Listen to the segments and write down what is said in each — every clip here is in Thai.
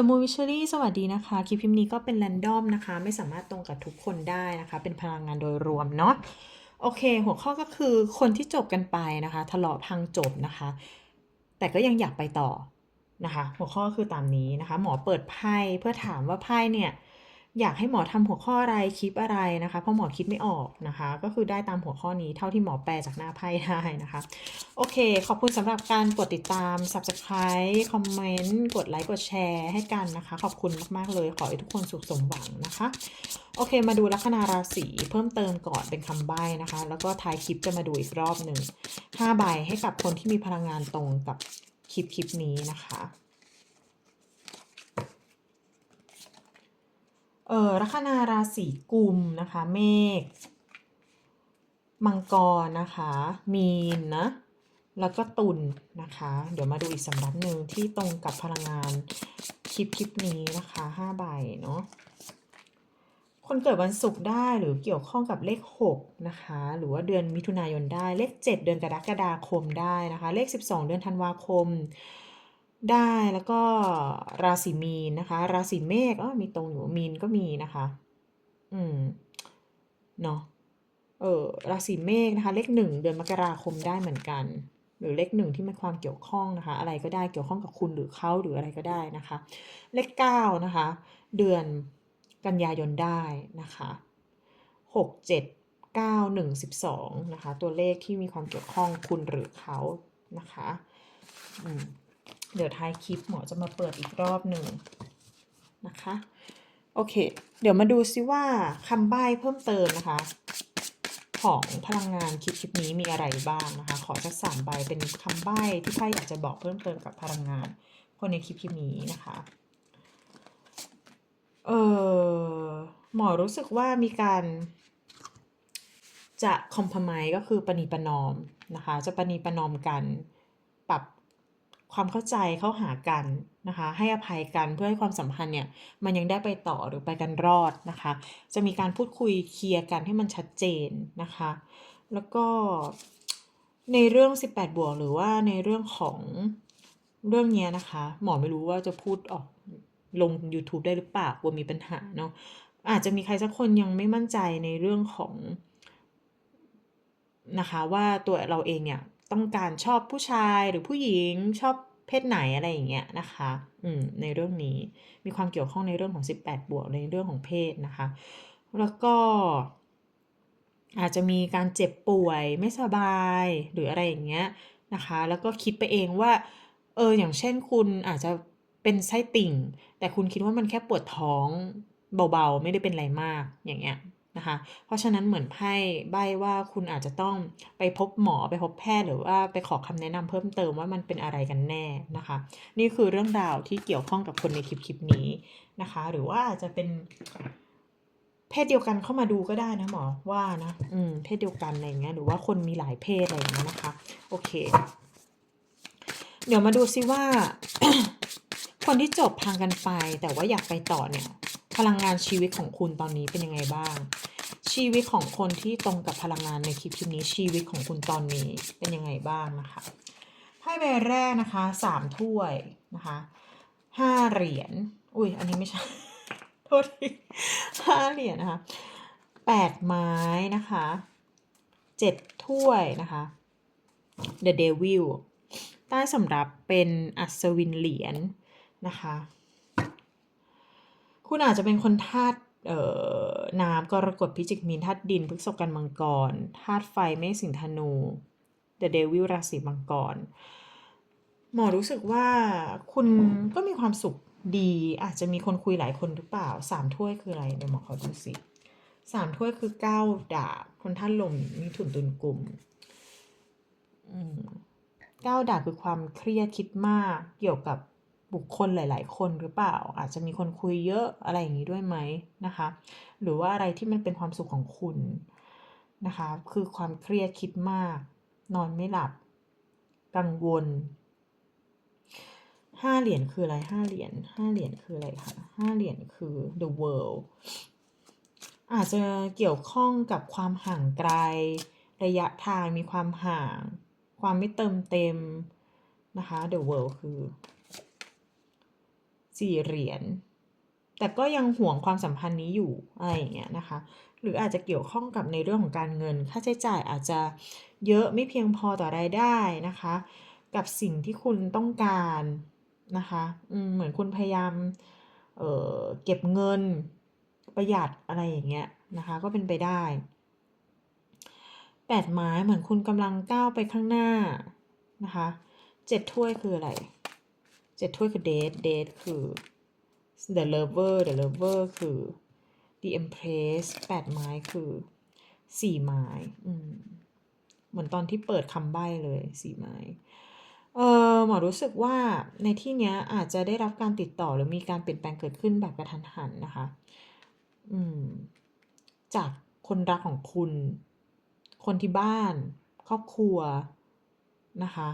The m o v i s h e r y สวัสดีนะคะ คลิปพิมพ์นี้ก็เป็น r รนดอมนะคะ ไม่สามารถตรงกับทุกคนได้นะคะ เป็นพลังงานโดยรวมเนาะ โอเค หัวข้อก็คือคนที่จบกันไปนะคะ ทะเลาะพังจบนะคะ แต่ก็ยังอยากไปต่อนะคะ หัวข้อคือตามนี้นะคะ หมอเปิดไพ่เพื่อถามว่าไพ่เนี่ย อยากให้หมอทำหัวข้ออะไรคลิปอะไรนะคะเพราะหมอคิดไม่ออกนะคะ ก็คือได้ตามหัวข้อนี้เท่าที่หมอแปลจากหน้าไพ่ได้นะคะ โอเค ขอบคุณสำหรับการกดติดตาม subscribe คอมเมนต์กดไลค์กดแชร์ให้กันนะคะ ขอบคุณมากๆเลย ขอให้ทุกคนสุขสมหวังนะคะ โอเค มาดูลัคนาราศีเพิ่มเติมก่อนเป็นคำใบ้นะคะ แล้วก็ท้ายคลิปจะมาดูอีกรอบหนึ่ง5ใบให้กับคนที่มีพลังงานตรงกับคลิปคลิปนี้นะคะ เออลัคนาราศีกุมนะคะ เมษมังกรนะคะ มีนนะ แล้วก็ตุลนะคะ เดี๋ยวมาดูอีกสำรับหนึ่งที่ตรงกับพลังงานคลิปคลิปนี้นะคะห้าใบเนาะคนเกิดวันศุกร์ได้หรือเกี่ยวข้องกับเลข 6 นะคะ หรือว่าเดือนมิถุนายนได้เลข 7 เดือนกรกฎาคมได้นะคะ เลข 12 เดือนธันวาคม ได้แล้วก็ราศีมีนนะคะ ราศีเมษอ๋อมีตรงอยู่มีนก็มีนะคะ อืมเนาะเออราศีเมษนะคะ เลขหนึ่งเดือนมกราคมได้เหมือนกัน หรือเลขหนึ่งที่มีความเกี่ยวข้องนะคะ อะไรก็ได้เกี่ยวข้องกับคุณหรือเขาหรืออะไรก็ได้นะคะ เลขเก้านะคะ เดือนกันยายนได้นะคะหกเจ็ดเก้าหนึ่งสิบสองนะคะ ตัวเลขที่มีความเกี่ยวข้องคุณหรือเขานะคะ อืม เดี๋ยวท้ายคลิปหมอจะมาเปิดอีกรอบหนึ่งนะคะ โอเค เดี๋ยวมาดูซิว่าคำใบ้เพิ่มเติมนะคะ ของพลังงานคลิปคลิปนี้มีอะไรบ้างนะคะ ขอสักสามใบเป็นคำใบ้ที่ไพ่อยากจะบอกเพิ่มเติมกับพลังงานคนในคลิปคลิปนี้นะคะเออหมอรู้สึกว่ามีการจะคอมพมายก็คือปณีประนอมนะคะ จะปณีประนอมกัน ปรับ ความเข้าใจเข้าหากันนะคะ ให้อภัยกันเพื่อให้ความสัมพันธ์เนี่ยมันยังได้ไปต่อหรือไปกันรอดนะคะ จะมีการพูดคุยเคลียร์กันให้มันชัดเจนนะคะ แล้วก็ในเรื่อง 18 บวกหรือว่าในเรื่องของเรื่องเนี้ยนะคะ หมอไม่รู้ว่าจะพูดออกลง YouTube ได้หรือเปล่ากลัวมีปัญหาเนาะอาจจะมีใครสักคนยังไม่มั่นใจในเรื่องของนะคะว่าตัวเราเองเนี่ย ต้องการชอบผู้ชายหรือผู้หญิงชอบเพศไหนอะไรอย่างเงี้ยนะคะอืมในเรื่องนี้มีความเกี่ยวข้องในเรื่องของ 18 บวกในเรื่องของเพศนะคะ แล้วก็ อาจจะมีการเจ็บป่วยไม่สบายหรืออะไรอย่างเงี้ยนะคะ แล้วก็คิดไปเองว่า เอออย่างเช่นคุณอาจจะเป็นไส้ติ่ง แต่คุณคิดว่ามันแค่ปวดท้องเบาๆ ไม่ได้เป็นอะไรมากอย่างเงี้ย นะคะ เพราะฉะนั้นเหมือนไพ่ใบว่าคุณอาจจะต้องไปพบหมอไปพบแพทย์หรือว่าไปขอคำแนะนำเพิ่มเติมว่ามันเป็นอะไรกันแน่นะคะ นี่คือเรื่องราวที่เกี่ยวข้องกับคนในคลิปคลิปนี้นะคะ หรือว่าอาจจะเป็นเพศเดียวกันเข้ามาดูก็ได้นะหมอว่านะอืมเพศเดียวกันอะไรเงี้ยหรือว่าคนมีหลายเพศอะไรเงี้ยนะคะ โอเค เดี๋ยวมาดูซิว่า คนที่จบทางกันไป แต่ว่าอยากไปต่อเนี่ย พลังงานชีวิตของคุณตอนนี้เป็นยังไงบ้าง ชีวิตของคนที่ตรงกับพลังงานในคลิปคลิปนี้ชีวิตของคุณตอนนี้เป็นยังไงบ้างนะคะไพ่ใบแรกนะคะสามถ้วยนะคะห้าเหรียญอุ้ยอันนี้ไม่ใช่โทษทีห้าเหรียญนะคะแปดไม้นะคะเจ็ดถ้วยนะคะ The Devil ใต้สำรับเป็นอัศวินเหรียญนะคะ คุณอาจจะเป็นคนธาตุน้ำกรกฎพิจิกมีนธาตุดินพฤษกันมังกรธาตุไฟเมษสิงธนู The Devil ราศีมังกร หมอรู้สึกว่าคุณก็มีความสุขดีอาจจะมีคนคุยหลายคนหรือเปล่าสามถ้วยคืออะไรเดี๋ยวหมอขอดูสิสามถ้วยคือเก้าดาบคนท่านลมมีถุนตุนกลุ่มอืมเก้าดาบคือความเครียดคิดมากเกี่ยวกับ บุคคลหลาย ๆ คนหรือเปล่า อาจจะมีคนคุยเยอะอะไรอย่างนี้ด้วยไหมนะคะ หรือว่าอะไรที่มันเป็นความสุขของคุณนะคะ คือความเครียดคิดมาก นอนไม่หลับ กังวลห้าเหรียญคืออะไรห้าเหรียญห้าเหรียญคืออะไรคะห้าเหรียญคือ the world อาจจะเกี่ยวข้องกับความห่างไกล ระยะทางมีความห่าง ความไม่เติมเต็มนะคะ the world คือ สี่เหรียญแต่ก็ยังห่วงความสัมพันธ์นี้อยู่อะไรอย่างเงี้ยนะคะ หรืออาจจะเกี่ยวข้องกับในเรื่องของการเงิน ค่าใช้จ่ายอาจจะเยอะไม่เพียงพอต่อรายได้นะคะ กับสิ่งที่คุณต้องการนะคะเหมือนคุณพยายามเเก็บเงินประหยัดอะไรอย่างเงี้ยนะคะก็เป็นไปได้แปดไม้เหมือนคุณกำลังก้าวไปข้างหน้านะคะเจ็ดถ้วยคืออะไร เจ็ดถ้วยคือ date date คือ the lover the lover คือ the empress แปดไม้คือสี่ไม้อืมเหมือนตอนที่เปิดคำใบ้เลยสี่ไม้เออหมอรู้สึกว่าในที่เนี้ยอาจจะได้รับการติดต่อหรือมีการเปลี่ยนแปลงเกิดขึ้นแบบกระทันหันนะคะ อืม จากคนรักของคุณ คนที่บ้าน ครอบครัวนะคะ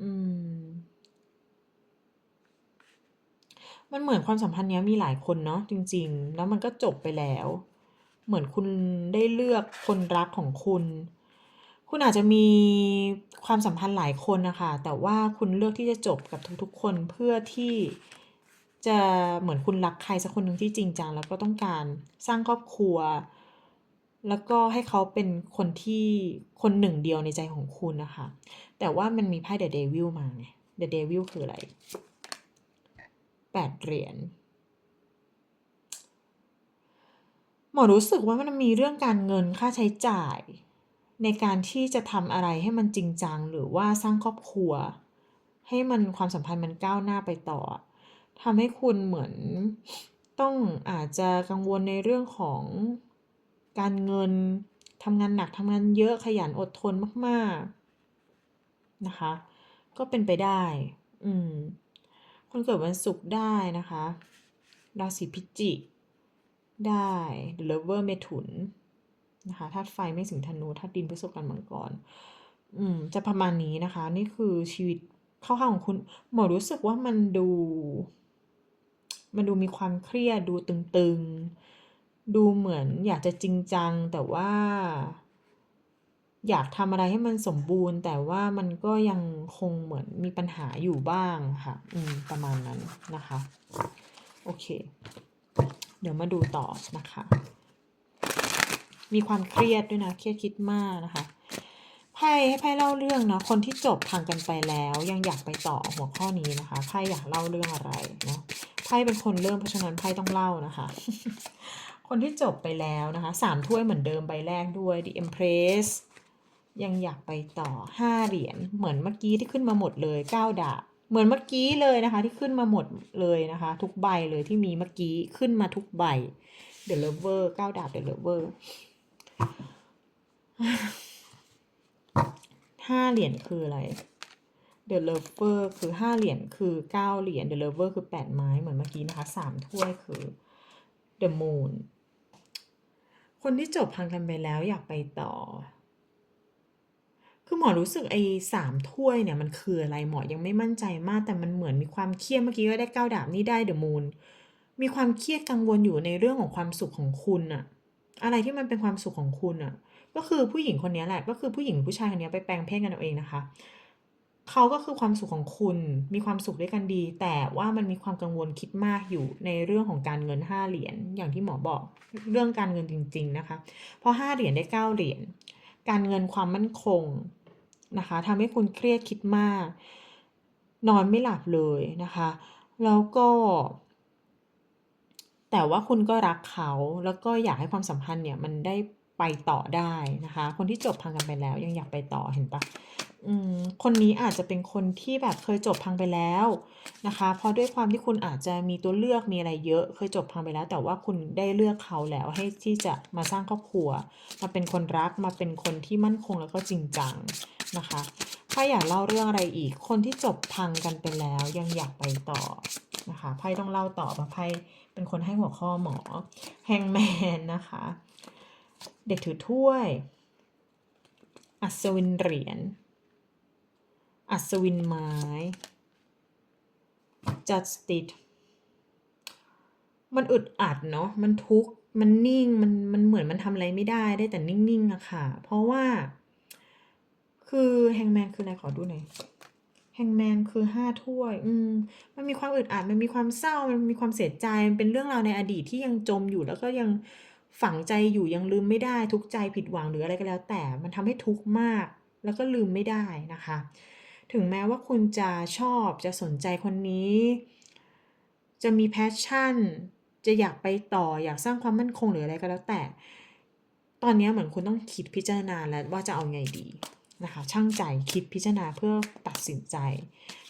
อืม มันเหมือนความสัมพันธ์เนี้ยมีหลายคนเนาะจริง ๆ แล้วมันก็จบไปแล้ว เหมือนคุณได้เลือกคนรักของคุณ คุณอาจจะมีความสัมพันธ์หลายคนนะคะ แต่ว่าคุณเลือกที่จะจบกับทุกๆ คนเพื่อที่จะเหมือนคุณรักใครสักคนหนึ่งที่จริงจังแล้วก็ต้องการสร้างครอบครัว แล้วก็ให้เขาเป็นคนที่คนหนึ่งเดียวในใจของคุณนะคะ แต่ว่ามันมีไพ่เดอะเดวิลมาไงเดอะเดวิลคืออะไรแปดเหรียญหมอรู้สึกว่ามันมีเรื่องการเงินค่าใช้จ่าย ในการที่จะทำอะไรให้มันจริงจัง หรือว่าสร้างครอบครัว ให้มันความสัมพันธ์มันก้าวหน้าไปต่อทำให้คุณเหมือนต้องอาจจะกังวลในเรื่องของการเงินทำงานหนักทำงานเยอะขยันอดทนมากๆ นะคะ ก็เป็นไปได้ อืม คนเกิดวันศุกร์ได้นะคะ ราศีพิจิกได้ The Lover เมถุนนะคะธาตุไฟไม่สิงธนูธาตุดินพฤษภกันมังกร อืม จะประมาณนี้นะคะ นี่คือชีวิตเข้าข้างของคุณ หมอรู้สึกว่ามันดู มันดูมีความเครียดดูตึงๆ ดูเหมือนอยากจะจริงจังแต่ว่า อยากทำอะไรให้มันสมบูรณ์ แต่ว่ามันก็ยังคงเหมือนมีปัญหาอยู่บ้างค่ะ อืม ประมาณนั้นนะคะ โอเค เดี๋ยวมาดูต่อนะคะ มีความเครียดด้วยนะ เครียดคิดมากนะคะไพ่ให้ไพ่เล่าเรื่องเนาะคนที่จบทางกันไปแล้ว ยังอยากไปต่อหัวข้อนี้นะคะไพ่อยากเล่าเรื่องอะไรเนาะไพ่เป็นคนเริ่มเพราะฉะนั้นไพ่ต้องเล่านะคะ คนที่จบไปแล้วนะคะสามถ้วยเหมือนเดิมใบแรกด้วย The Empress ยังอยากไปต่อห้าเหรียญเหมือนเมื่อกี้ที่ขึ้นมาหมดเลยเก้าดาบ เหมือนเมื่อกี้เลยนะคะ ที่ขึ้นมาหมดเลยนะคะ ทุกใบเลยที่มีเมื่อกี้ขึ้นมาทุกใบ The Lover เก้าดาบ The Lover ห้าเหรียญคืออะไร The Lover คือห้าเหรียญคือเก้าเหรียญ The Lover คือแปดไม้เหมือนเมื่อกี้นะคะสามถ้วยคือ The Moon คนที่จบพังกันไปแล้วอยากไปต่อ คือหมอรู้สึกไอ้สามถ้วยเนี่ยมันคืออะไรหมอยังไม่มั่นใจมาก แต่มันเหมือนมีความเครียดเมื่อกี้ก็ได้เก้าดาบนี่ได้เดอะมูนมีความเครียดกังวลอยู่ในเรื่องของความสุขของคุณอะอะไรที่มันเป็นความสุขของคุณอะก็คือผู้หญิงคนนี้แหละ ก็คือผู้หญิงผู้ชายคนนี้ไปแปลงเพศกันเอาเองนะคะเขาก็คือความสุขของคุณมีความสุขด้วยกันดี แต่ว่ามันมีความกังวลคิดมากอยู่ในเรื่องของการเงินห้าเหรียญอย่างที่หมอบอกเรื่องการเงินจริง ๆนะคะ เพราะห้าเหรียญได้เก้าเหรียญการเงินความมั่นคง นะคะทำให้คุณเครียดคิดมาก นอนไม่หลับเลยนะคะ แล้วก็ แต่ว่าคุณก็รักเขาแล้วก็อยากให้ความสัมพันธ์เนี่ยมันได้ไปต่อได้นะคะ คนที่จบพังกันไปแล้ว ยังอยากไปต่อเห็นปะคนนี้อาจจะเป็นคนที่แบบเคยจบพังไปแล้วนะคะ เพราะด้วยความที่คุณอาจจะมีตัวเลือกมีอะไรเยอะ เคยจบพังไปแล้ว แต่ว่าคุณได้เลือกเขาแล้วให้ที่จะมาสร้างครอบครัว มาเป็นคนรักมาเป็นคนที่มั่นคงแล้วก็จริงจัง นะคะไพ่อยากเล่าเรื่องอะไรอีก คนที่จบพังกันไปแล้วยังอยากไปต่อนะคะไพ่ต้องเล่าต่อเพราะไพ่เป็นคนให้หัวข้อหมอแฮงแมนนะคะ เด็กถือถ้วย อัศวินเหรียญ อัศวินไม้ justice มันอึดอัดเนาะ มันทุกข์ มันนิ่ง มัน มันเหมือนมันทำอะไรไม่ได้ ได้แต่นิ่งๆอะค่ะ เพราะว่า คือแฮงแมนคืออะไรขอดูหน่อย Hangman คือ5ถ้วย อืม มันมีความอึดอัด มันมีความเศร้า มันมีความเสียใจ มันเป็นเรื่องราวในอดีตที่ยังจมอยู่แล้วก็ยังฝังใจอยู่ยังลืมไม่ได้ ทุกใจผิดหวังหรืออะไรก็แล้ว แต่ มันทำให้ทุกข์มาก แล้วก็ลืมไม่ได้นะคะ ถึงแม้ว่าคุณจะชอบจะสนใจคนนี้ จะมี passion จะอยากไปต่ออยากสร้างความมั่นคงหรืออะไรก็แล้วแต่ ตอนนี้เหมือนคุณต้องคิดพิจารณาแล้วว่าจะเอาไงดี นะคะชั่งใจคิดพิจารณาเพื่อตัดสินใจ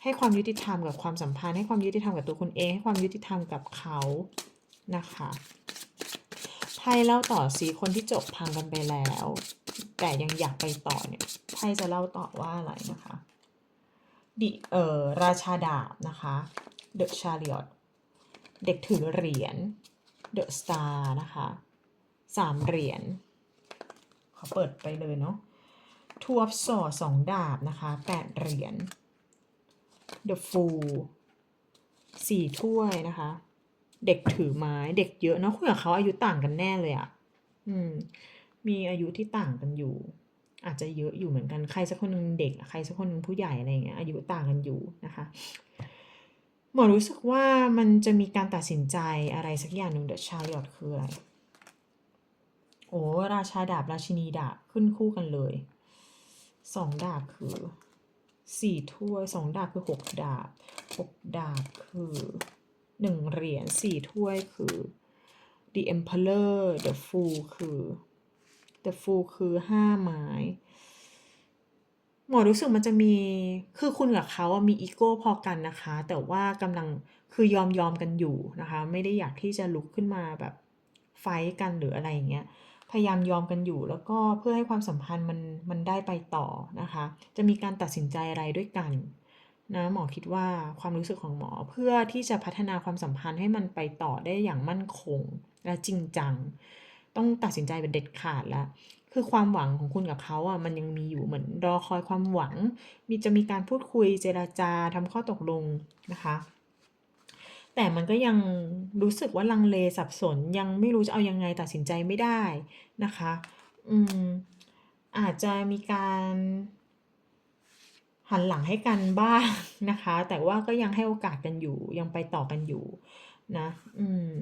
ให้ความยุติธรรมกับความสัมพันธ์ ให้ความยุติธรรมกับตัวคุณเอง ให้ความยุติธรรมกับเขานะคะไพ่เล่าต่อซิคนที่จบพังกันไปแล้ว แต่ยังอยากไปต่อเนี่ยไพ่จะเล่าต่อว่าอะไรนะคะดิเออราชาดาบนะคะ The Chariot เด็กถือเหรียญ The Star นะคะ3เหรียญขอเปิดไปเลยเนาะ Two of Swords 2ดาบนะคะ8เหรียญ The Fool 4ถ้วยนะคะ เด็กถือไม้เด็กเยอะเนาะคุณกับเขาอายุต่างกันแน่เลยอะอืม มีอายุที่ต่างกันอยู่ อาจจะเยอะอยู่เหมือนกันใครสักคนหนึ่งเด็ก ใครสักคนหนึ่งผู้ใหญ่อะไรเงี้ยอายุต่างกันอยู่นะคะหมวกรู้สึกว่ามันจะมีการตัดสินใจอะไรสักอย่างหนึ่ง The Chariot คืออะไรโอ้ราชาดาบราชินีดาบขึ้นคู่กันเลย 2ดาบคือ4ถ้วย2ดาบคือ6ดาบ6ดาบคือ1เหรียญ4ถ้วยคือ The Emperor The Fool คือ The Fool คือ5ไม้หมวกรู้สึกมันจะมีคือคุณกับเขาอะมีอีโก้พอกันนะคะ แต่ว่ากำลังคือยอมๆกันอยู่นะคะ ไม่ได้อยากที่จะลุกขึ้นมาแบบไฟต์กันหรืออะไรอย่างเงี้ย พยายามยอมกันอยู่ แล้วก็เพื่อให้ความสัมพันธ์มันมันได้ไปต่อนะคะ จะมีการตัดสินใจอะไรด้วยกันนะหมอคิดว่าความรู้สึกของหมอเพื่อที่จะพัฒนาความสัมพันธ์ให้มันไปต่อได้อย่างมั่นคงและจริงจัง ต้องตัดสินใจเป็นเด็ดขาดแล้วคือความหวังของคุณกับเขาอะมันยังมีอยู่เหมือนรอคอยความหวัง มีจะมีการพูดคุยเจรจาทำข้อตกลงนะคะ แต่มันก็ยังรู้สึกว่าลังเลสับสนยังไม่รู้จะเอายังไงตัดสินใจไม่ได้นะคะ อืม อาจจะมีการ หันหลังให้กันบ้างนะคะ แต่ว่าก็ยังให้โอกาสกันอยู่ ยังไปต่อกันอยู่นะ อืม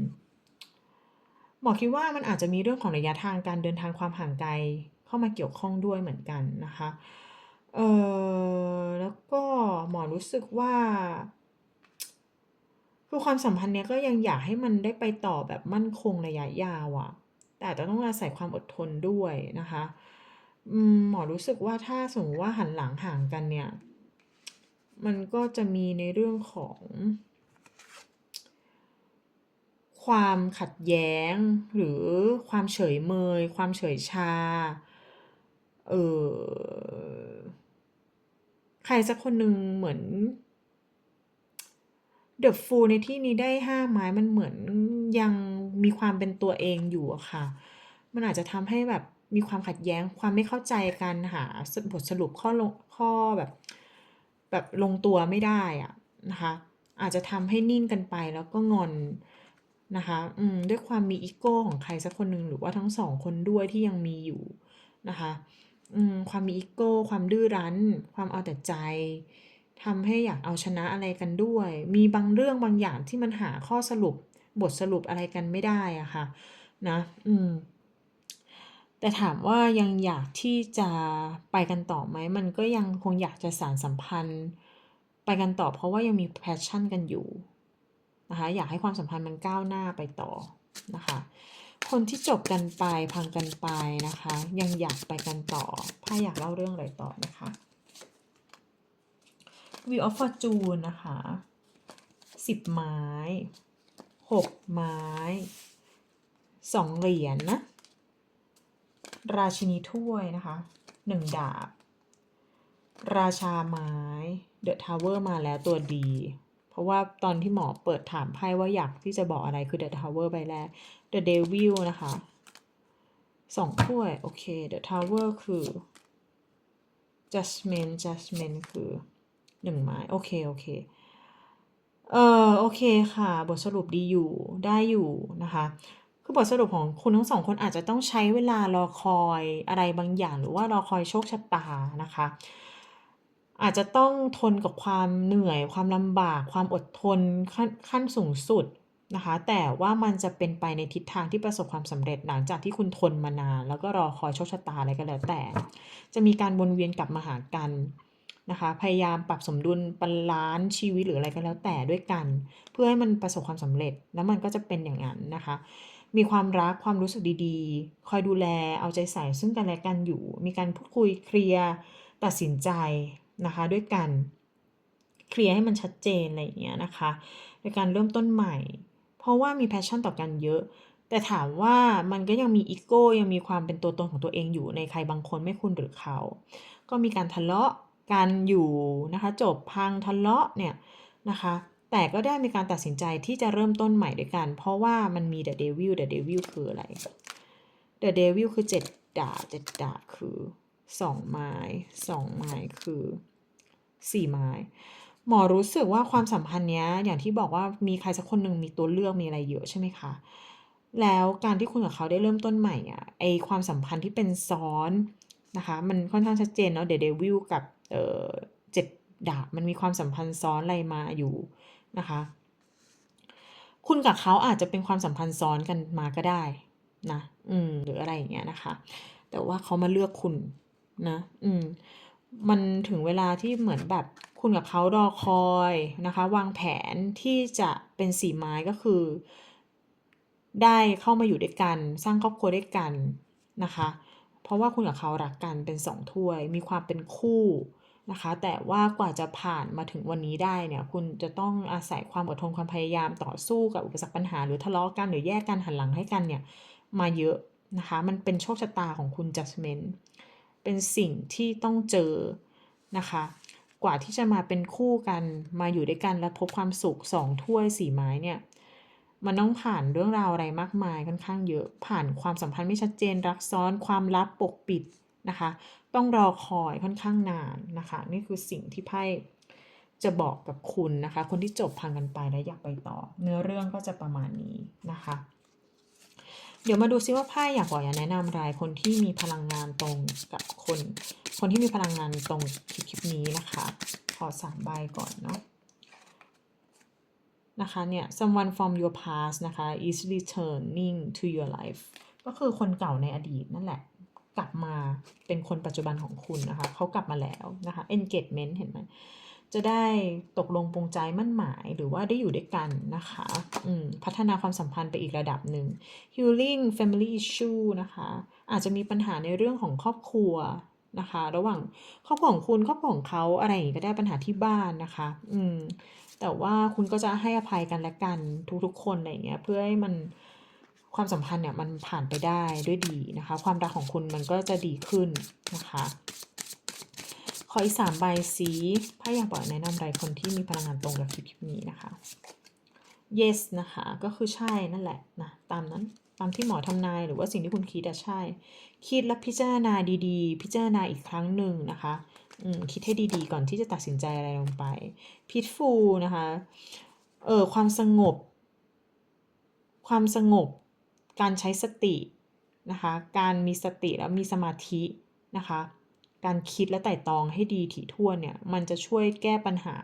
หมอคิดว่ามันอาจจะมีเรื่องของระยะทางการเดินทางความห่างไกลเข้ามาเกี่ยวข้องด้วยเหมือนกันนะคะ เออแล้วก็หมอรู้สึกว่า คือความสัมพันธ์เนี้ยก็ยังอยากให้มันได้ไปต่อแบบมั่นคงระยะยาวอะแต่อาจจะต้องอาศัยความอดทนด้วยนะคะอืมหมอรู้สึกว่าถ้าสมมติว่าหันหลังห่างกันเนี่ย มันก็จะมีในเรื่องของ ความขัดแย้งหรือความเฉยเมย ความเฉยชา เออใครสักคนหนึ่งเหมือน The Fool ในที่นี้ได้5ไม้มันเหมือนยังมีความเป็นตัวเองอยู่อะค่ะ มันอาจจะทำให้แบบมีความขัดแย้งความไม่เข้าใจกันหาบทสรุปข้อลงข้อแบบ แบบลงตัวไม่ได้อะนะคะ อาจจะทำให้นิ่งกันไปแล้วก็งอนนะคะอืมด้วยความมีอีโก้ของใครสักคนหนึ่งหรือว่าทั้ง2คนด้วยที่ยังมีอยู่นะคะอืมความมีอีโก้ ความดื้อรั้น ความเอาแต่ใจ ทำให้อยากเอาชนะอะไรกันด้วย มีบางเรื่องบางอย่างที่มันหาข้อสรุปบทสรุปอะไรกันไม่ได้อะค่ะนะอืมแต่ถามว่ายังอยากที่จะไปกันต่อไหม มันก็ยังคงอยากจะสานสัมพันธ์ ไปกันต่อเพราะว่ายังมี passion กันอยู่นะคะอยากให้ความสัมพันธ์มันก้าวหน้าไปต่อนะคะคนที่จบกันไปพังกันไปนะคะ ยังอยากไปกันต่อไพ่อยากเล่าเรื่องอะไรต่อนะคะ Wheel of Fortune นะคะ10ไม้6ไม้2เหรียญนะ ราชินีถ้วยนะคะ1ดาบ ราชาไม้ The Tower มาแล้วตัวดี เพราะว่าตอนที่หมอเปิดถามไพ่ว่าอยากที่จะบอกอะไรคือ The Tower ใบแรก The Devil นะคะ2ถ้วย โอเค The Tower คือ Judgment Judgment คือ 1ไม้โอเคโอเคเออโอเคค่ะ บทสรุปดีอยู่ได้อยู่นะคะ คือบทสรุปของคุณทั้ง2คนอาจจะต้องใช้เวลารอคอยอะไรบางอย่าง หรือว่ารอคอยโชคชะตานะคะ อาจจะต้องทนกับความเหนื่อยความลำบาก ความอดทนขั้นขั้นสูงสุดนะคะ แต่ว่ามันจะเป็นไปในทิศทางที่ประสบความสำเร็จหลังจากที่คุณทนมานาน แล้วก็รอคอยโชคชะตาอะไรก็แล้วแต่ จะมีการวนเวียนกลับมาหากัน นะคะ พยายามปรับสมดุลบาลานซ์ชีวิตหรืออะไรก็แล้วแต่ด้วยกัน เพื่อให้มันประสบความสำเร็จแล้วมันก็จะเป็นอย่างนั้นนะคะ มีความรักความรู้สึกดีๆ คอยดูแลเอาใจใส่ซึ่งกันและกันอยู่ มีการพูดคุยเคลียร์ตัดสินใจนะคะด้วยกันเคลียร์ให้มันชัดเจนอะไรอย่างเงี้ยนะคะในการเริ่มต้นใหม่ เพราะว่ามีแพชชั่นต่อกันเยอะ แต่ถามว่ามันก็ยังมีอีโก้ยังมีความเป็นตัวตนของตัวเองอยู่ในใครบางคนไม่คุณหรือเขา ก็มีการทะเลาะ กันอยู่นะคะจบพังทะเลาะเนี่ยนะคะแต่ก็ได้มีการตัดสินใจที่จะเริ่มต้นใหม่ด้วยกัน เพราะว่ามันมี the devil the devil คืออะไร the devil คือเจ็ดดาบเจ็ดดาบคือสองไม้สองไม้คือสี่ไม้ หมอรู้สึกว่าความสัมพันธ์เนี้ยอย่างที่บอกว่ามีใครสักคนหนึ่งมีตัวเลือกมีอะไรเยอะใช่ไหมคะ แล้วการที่คุณกับเขาได้เริ่มต้นใหม่อะไอความสัมพันธ์ที่เป็นซ้อน นะคะ มันค่อนข้างชัดเจนเนาะเดเดวิลกับเอ่อเจ็ดดาบมันมีความสัมพันธ์ซ้อนอะไรมาอยู่นะคะ คุณกับเขาอาจจะเป็นความสัมพันธ์ซ้อนกันมาก็ได้นะอืมหรืออะไรอย่างเงี้ยนะคะ แต่ว่าเขามาเลือกคุณนะอืมมันถึงเวลาที่เหมือนแบบคุณกับเขารอคอยนะคะ วางแผนที่จะเป็นสีไม้ก็คือ ได้เข้ามาอยู่ด้วยกัน สร้างครอบครัวด้วยกันนะคะ เพราะว่าคุณกับเขารักกันเป็นสองถ้วย มีความเป็นคู่นะคะ แต่ว่ากว่าจะผ่านมาถึงวันนี้ได้เนี่ย คุณจะต้องอาศัยความอดทนความพยายามต่อสู้กับอุปสรรคปัญหา หรือทะเลาะกันหรือแยกกันหันหลังให้กันเนี่ยมาเยอะนะคะ มันเป็นโชคชะตาของคุณ judgment เป็นสิ่งที่ต้องเจอนะคะ กว่าที่จะมาเป็นคู่กันมาอยู่ด้วยกันและพบความสุขสองถ้วยสี่ไม้เนี่ย มันต้องผ่านเรื่องราวอะไรมากมายค่อนข้างเยอะ ผ่านความสัมพันธ์ไม่ชัดเจนรักซ้อนความลับปกปิดนะคะ ต้องรอคอยค่อนข้างนานนะคะ นี่คือสิ่งที่ไพ่จะบอกกับคุณนะคะ คนที่จบพังกันไปและอยากไปต่อ เนื้อเรื่องก็จะประมาณนี้นะคะ เดี๋ยวมาดูซิว่าไพ่อยากบอกอยากแนะนำรายคนที่มีพลังงานตรงกับคน คนที่มีพลังงานตรงคลิปนี้นะคะ ขอสามใบก่อนเนาะ นะคะเนี่ย someone from your past นะคะ is returning to your life ก็คือคนเก่าในอดีตนั่นแหละ กลับมาเป็นคนปัจจุบันของคุณนะคะเขากลับมาแล้วนะคะ engagement เห็นไหมจะได้ตกลงปรงใจมั่นหมายหรือว่าได้อยู่ด้วยกันนะคะอืมพัฒนาความสัมพันธ์ไปอีกระดับหนึ่ง healing family issue นะคะ อาจจะมีปัญหาในเรื่องของครอบครัวนะคะ ระหว่างครอบครัวของคุณครอบครัวของเขาอะไรอย่างนี้ก็ได้ปัญหาที่บ้านนะคะ อืม แต่ว่าคุณก็จะให้อภัยกันและกันทุกๆ คนอะไรเงี้ยเพื่อให้มันความสัมพันธ์เนี่ยมันผ่านไปได้ด้วยดีนะคะ ความรักของคุณมันก็จะดีขึ้นนะคะขออีกสามใบสีไพ่อยากบอกแนะนำรายคนที่มีพลังงานตรงกับคลิปคลิปนี้นะคะ yes นะคะก็คือใช่นั่นแหละนะตามนั้นตามที่หมอทำนายหรือว่าสิ่งที่คุณคิดอะใช่ คิดและพิจารณาดีๆ พิจารณาอีกครั้งหนึ่งนะคะ คิดให้ดีๆ ก่อนที่จะตัดสินใจอะไรลงไป peaceful นะคะ เออความสงบ ความสงบ การใช้สตินะคะ การมีสติแล้วมีสมาธินะคะ การคิดและไต่ตองให้ดีถี่ถ้วนเนี่ย มันจะช่วยแก้ปัญหา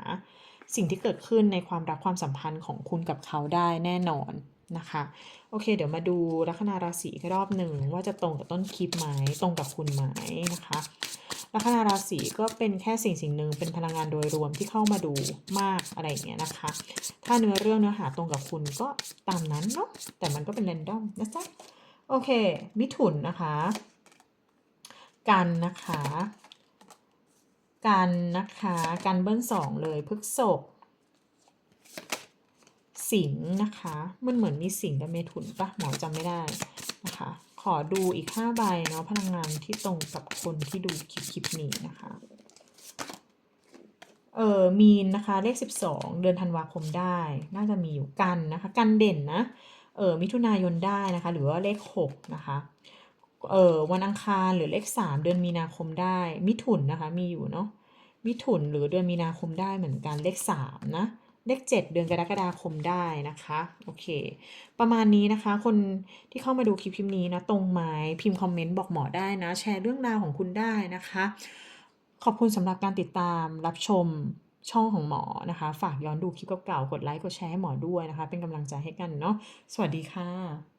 สิ่งที่เกิดขึ้นในความรักความสัมพันธ์ของคุณกับเขาได้แน่นอนนะคะ โอเค เดี๋ยวมาดูลัคนาราศีอีกรอบหนึ่งว่าจะตรงกับต้นคลิปไหมตรงกับคุณไหมนะคะ ลัคนาราศีก็เป็นแค่สิ่งสิ่งหนึ่งเป็นพลังงานโดยรวมที่เข้ามาดูมากอะไรอย่างเงี้ยนะคะ ถ้าเนื้อเรื่องเนื้อหาตรงกับคุณก็ตามนั้นเนาะแต่มันก็เป็นเรนดอมนะจ๊ะโอเค มิถุนนะคะ กันนะคะ กันนะคะกันเบิ้ลสองเลยพฤกษบสิงนะคะ มันเหมือนมีสิงกับเมถุนปะหมอจำไม่ได้นะคะ ขอดูอีกห้าใบเนาะพลังงานที่ตรงกับคนที่ดูคลิปคลิปนี้นะคะ เออมีนนะคะเลขสิบสองเดือนธันวาคมได้ น่าจะมีอยู่กันนะคะ กันเด่นนะ เออมิถุนายนได้นะคะ หรือว่าเลขหกนะคะ เออวันอังคารหรือเลขสามเดือนมีนาคมได้ มิถุนนะคะมีอยู่เนาะมิถุนหรือเดือนมีนาคมได้เหมือนกันเลขสามนะ เลขเจ็ดเดือนกรกฎาคมได้นะคะโอเค ประมาณนี้นะคะคนที่เข้ามาดูคลิปพิมพ์นี้นะตรงไหมพิมพ์คอมเมนต์บอกหมอได้นะ แชร์เรื่องราวของคุณได้นะคะ ขอบคุณสำหรับการติดตามรับชมช่องของหมอนะคะ ฝากย้อนดูคลิปเก่าๆกดไลค์กดแชร์ให้หมอด้วยนะคะ เป็นกำลังใจให้กันเนาะสวัสดีค่ะ